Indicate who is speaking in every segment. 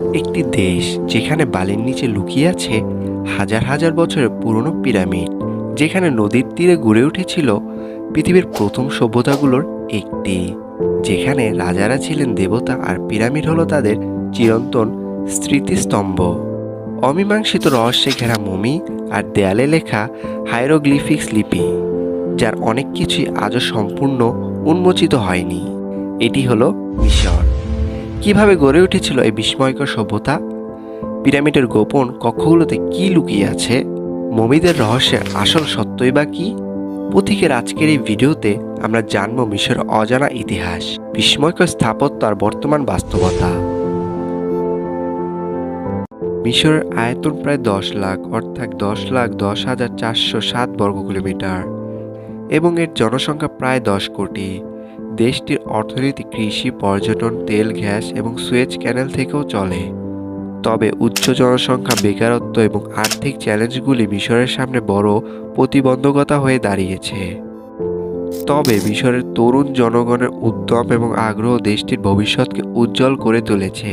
Speaker 1: একটি দেশ যেখানে বালির নিচে লুকিয়ে আছে হাজার হাজার বছরের পুরনো পিরামিড, যেখানে নদীর তীরে গড়ে উঠেছিল পৃথিবীর প্রথম সভ্যতাগুলোর একটি, যেখানে রাজারা ছিলেন দেবতা আর পিরামিড হলো তাদের চিরন্তন স্মৃতিস্তম্ভ। অমীমাংসিত রহস্যে ঘেরা মমি আর দেয়ালে লেখা হাইরোগ্লিফিক্স লিপি, যার অনেক কিছুই আজও সম্পূর্ণ উন্মোচিত হয়নি। এটি হলো কীভাবে গড়ে উঠেছিল এই বিস্ময়কর সভ্যতা? পিরামিডের গোপন কক্ষগুলোতে কি লুকিয়ে আছে? মমিদের রহস্যের আসল সত্যই বা কি? পথিকের আজকের এই ভিডিওতে আমরা জানব মিশর অজানা ইতিহাস, বিস্ময়কর স্থাপত্য আর বর্তমান বাস্তবতা। মিশরের আয়তন প্রায় দশ লাখ, অর্থাৎ দশ লাখ দশ হাজার চারশো সাত বর্গ কিলোমিটার এবং এর জনসংখ্যা প্রায় দশ কোটি। দেশটির অর্থনীতি, কৃষি, পর্যটন, তেল, গ্যাস এবং সুয়েজ ক্যানেল থেকেও চলে। তবে উচ্চ জনসংখ্যা, বেকারত্ব এবং আর্থিক চ্যালেঞ্জগুলি মিশরের সামনে বড় প্রতিবন্ধকতা হয়ে দাঁড়িয়েছে। তবে মিশরের তরুণ জনগণের উদ্যম এবং আগ্রহ দেশটির ভবিষ্যৎকে উজ্জ্বল করে তুলেছে।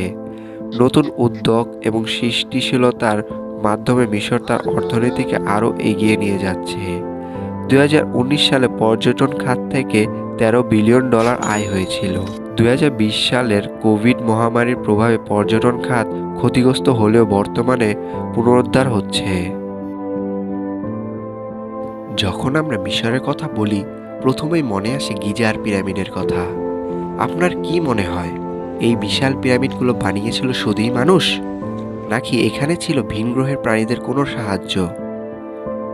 Speaker 1: নতুন উদ্যোগ এবং সৃষ্টিশীলতার মাধ্যমে মিশর তার অর্থনীতিকে আরও এগিয়ে নিয়ে যাচ্ছে। দু হাজার উনিশ সালে পর্যটন খাত থেকে তেরো বিলিয়ন ডলার আয় হয়েছিল। দুই হাজার বিশ সালের কোভিড মহামারীর প্রভাবে পর্যটন খাত ক্ষতিগ্রস্ত হলেও বর্তমানে পুনরুদ্ধার হচ্ছে। যখন আমরা মিশরের কথা বলি, প্রথমেই মনে আসে গিজার পিরামিডের কথা। আপনার কি মনে হয়, এই বিশাল পিরামিডগুলো বানিয়েছিল শুধুই মানুষ? নাকি এখানে ছিল ভিনগ্রহের প্রাণীদের কোনো সাহায্য?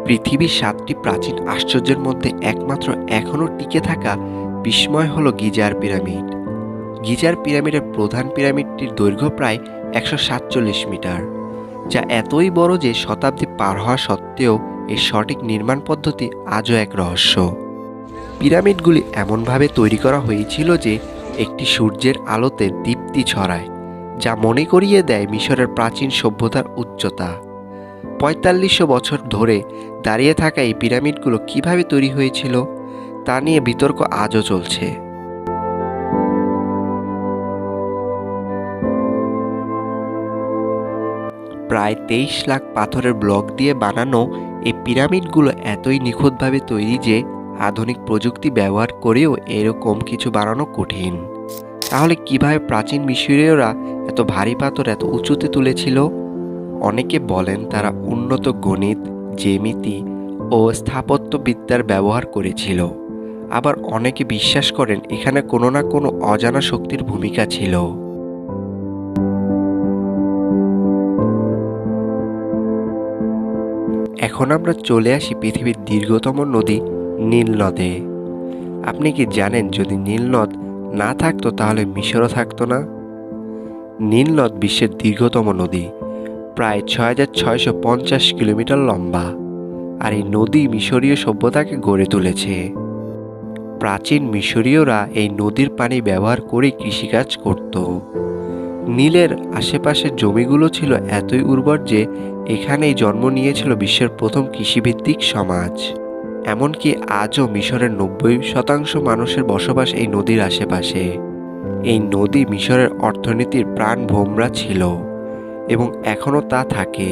Speaker 1: পৃথিবীর সাতটি প্রাচীন আশ্চর্যের মধ্যে একমাত্র এখনও টিকে থাকা বিস্ময় হল গিজার পিরামিড। গিজার পিরামিডের প্রধান পিরামিডটির দৈর্ঘ্য প্রায় একশো সাতচল্লিশ মিটার, যা এতই বড় যে শতাব্দী পার হওয়া সত্ত্বেও এর সঠিক নির্মাণ পদ্ধতি আজও এক রহস্য। পিরামিডগুলি এমনভাবে তৈরি করা হয়েছিল যে একটি সূর্যের আলোতে দীপ্তি ছড়ায়, যা মনে করিয়ে দেয় মিশরের প্রাচীন সভ্যতার উচ্চতা। পঁয়তাল্লিশশো বছর ধরে দাঁড়িয়ে থাকা এই পিরামিডগুলো কীভাবে তৈরি হয়েছিল, তা নিয়ে বিতর্ক আজও চলছে। প্রায় তেইশ লাখ পাথরের ব্লক দিয়ে বানানো এই পিরামিডগুলো এতই নিখুঁতভাবে তৈরি যে আধুনিক প্রযুক্তি ব্যবহার করেও এরকম কিছু বানানো কঠিন। তাহলে কীভাবে প্রাচীন মিশরীয়রা এত ভারী পাথর এত উঁচুতে তুলেছিল? অনেকে বলেন তারা উন্নত গণিত, জ্যামিতি ও স্থাপত্যবিদ্যার ব্যবহার করেছিল। আবার অনেকে বিশ্বাস করেন এখানে কোনো না কোনো অজানা শক্তির ভূমিকা ছিল। এখন আমরা চলে আসি পৃথিবীর দীর্ঘতম নদী নীল নদে। আপনি কি জানেন যদি নীল নদ না থাকতো তাহলে মিশরও থাকতো না? নীল নদ বিশ্বের দীর্ঘতম নদী। প্রায় ছয় হাজার ছয়শো পঞ্চাশ কিলোমিটার লম্বা আর এই নদী মিশরীয় সভ্যতাকে গড়ে তুলেছে। প্রাচীন মিশরীয়রা এই নদীর পানি ব্যবহার করে কৃষিকাজ করত। নীলের আশেপাশের জমিগুলো ছিল এতই উর্বর যে এখানেই জন্ম নিয়েছিল বিশ্বের প্রথম কৃষিভিত্তিক সমাজ। এমনকি আজও মিশরের নব্বই শতাংশ মানুষের বসবাস এই নদীর আশেপাশে। এই নদী মিশরের অর্থনীতির প্রাণ ভোমরা ছিল। এবং এখনও তা থাকে।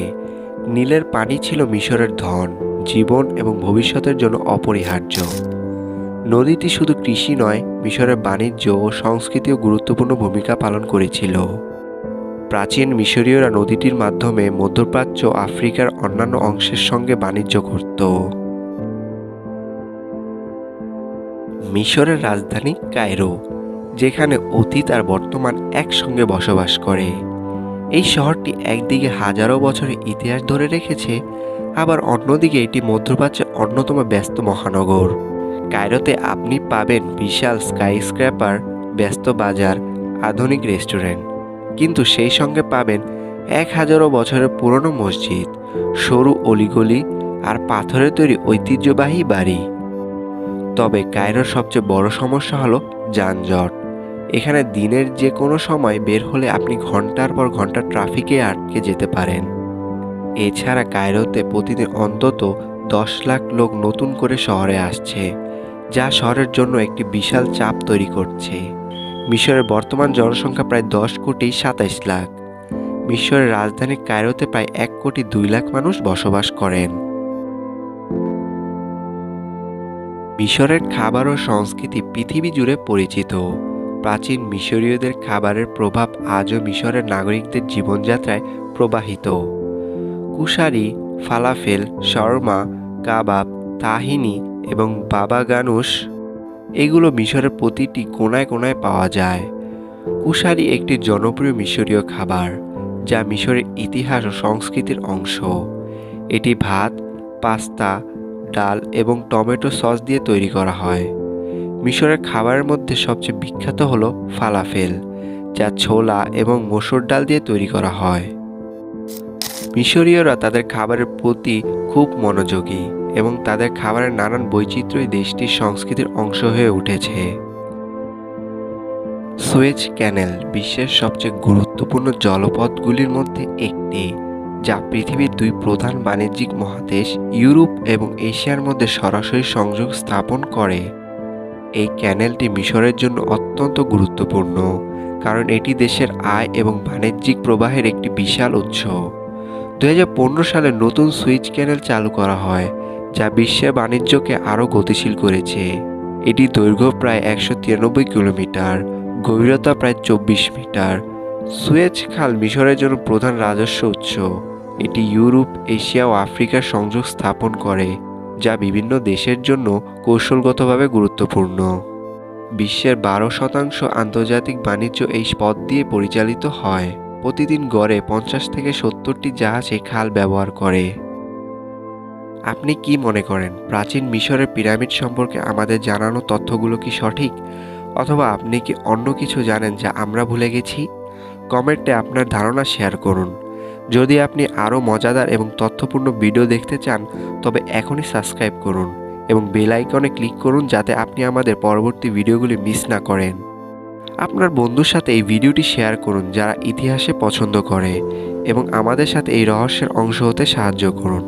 Speaker 1: নীলের পানি ছিল মিশরের ধন, জীবন এবং ভবিষ্যতের জন্য অপরিহার্য। নদীটি শুধু কৃষি নয়, মিশরের বাণিজ্য ও সংস্কৃতিও গুরুত্বপূর্ণ ভূমিকা পালন করেছিল। প্রাচীন মিশরীয়রা নদীটির মাধ্যমে মধ্যপ্রাচ্য আফ্রিকার অন্যান্য অংশের সঙ্গে বাণিজ্য করত। মিশরের রাজধানী কায়রো, যেখানে অতীত আর বর্তমান একসঙ্গে বসবাস করে। এই শহরটি একদিকে হাজারো বছরের ইতিহাস ধরে রেখেছে, আবার অন্যদিকে এটি মধ্যপ্রাচ্যের অন্যতম ব্যস্ত মহানগর। কায়রোতে আপনি পাবেন বিশাল স্কাইস্ক্র্যাপার, ব্যস্ত বাজার, আধুনিক রেস্টুরেন্ট। কিন্তু সেই সঙ্গে পাবেন এক হাজারো বছরের পুরনো মসজিদ, সরু অলিগলি আর পাথরের তৈরি ঐতিহ্যবাহী বাড়ি। তবে কায়রোর সবচেয়ে বড় সমস্যা হলো যানজট। এখানে দিনের যে কোনো সময় বের হলে আপনি ঘণ্টার পর ঘণ্টা ট্রাফিকে আটকে যেতে পারেন। এছাড়া কায়রোতে প্রতিদিন অন্তত দশ লাখ লোক নতুন করে শহরে আসছে, যা শহরের জন্য একটি বিশাল চাপ তৈরি করছে। মিশরের বর্তমান জনসংখ্যা প্রায় দশ কোটি সাতাইশ লাখ। মিশরের রাজধানী কায়রোতে প্রায় এক কোটি দুই লাখ মানুষ বসবাস করেন। মিশরের খাবার ও সংস্কৃতি পৃথিবী জুড়ে পরিচিত। প্রাচীন মিশরীয়দের খাবারের প্রভাব আজও মিশরের নাগরিকদের জীবনযাত্রায় প্রবাহিত। কুশারি, ফালাফেল, শর্মা, কাবাব, তাহিনি এবং বাবা গানুস এগুলো মিশরের প্রতিটি কোনায় কোনায় পাওয়া যায়। কুশারি একটি জনপ্রিয় মিশরীয় খাবার, যা মিশরের ইতিহাস ও সংস্কৃতির অংশ। এটি ভাত, পাস্তা, ডাল এবং টমেটো সস দিয়ে তৈরি করা হয়। মিশরের খাবারের মধ্যে সবচেয়ে বিখ্যাত হলো ফালাফেল, যা ছোলা এবং মসুর ডাল দিয়ে তৈরি করা হয়। মিশরীয়রা তাদের খাবারের প্রতি খুব মনোযোগী এবং তাদের খাবারের নানান বৈচিত্র্যই দেশটির সংস্কৃতির অংশ হয়ে উঠেছে। সুয়েজ ক্যানেল বিশ্বের সবচেয়ে গুরুত্বপূর্ণ জলপথগুলির মধ্যে একটি, যা পৃথিবীর দুই প্রধান বাণিজ্যিক মহাদেশ ইউরোপ এবং এশিয়ার মধ্যে সরাসরি সংযোগ স্থাপন করে। এই ক্যানেলটি মিশরের জন্য অত্যন্ত গুরুত্বপূর্ণ, কারণ এটি দেশের আয় এবং বাণিজ্যিক প্রবাহের একটি বিশাল উৎস। দু হাজার পনেরো সালে নতুন সুইচ ক্যানেল চালু করা হয়, যা বিশ্বের বাণিজ্যকে আরও গতিশীল করেছে। এটি দৈর্ঘ্য প্রায় একশো তিরানব্বই কিলোমিটার, গভীরতা প্রায় চব্বিশ মিটার। সুয়েজ খাল মিশরের জন্য প্রধান রাজস্ব উৎস। এটি ইউরোপ, এশিয়া ও আফ্রিকার সংযোগ স্থাপন করে। যা বিভিন্ন দেশের জন্য কৌশলগতভাবে গুরুত্বপূর্ণ। বিশ্বের বারো শতাংশ আন্তর্জাতিক বাণিজ্য এই পথ দিয়ে পরিচালিত হয়। প্রতিদিন গড়ে পঞ্চাশ থেকে সত্তরটি জাহাজ এই খাল ব্যবহার করে। আপনি কি মনে করেন, প্রাচীন মিশরের পিরামিড সম্পর্কে আমাদের জানানো তথ্যগুলো কি সঠিক? অথবা আপনি কি অন্য কিছু জানেন যা আমরা ভুলে গেছি? কমেন্টে আপনার ধারণা শেয়ার করুন। যদি আপনি আরও মজাদার এবং তথ্যপূর্ণ ভিডিও দেখতে চান, তবে এখনই সাবস্ক্রাইব করুন এবং বেল আইকনে ক্লিক করুন যাতে আপনি আমাদের পরবর্তী ভিডিওগুলি মিস না করেন। আপনার বন্ধুর সাথে এই ভিডিওটি শেয়ার করুন যারা ইতিহাসে পছন্দ করে এবং আমাদের সাথে এই রহস্যের অংশ হতে সাহায্য করুন।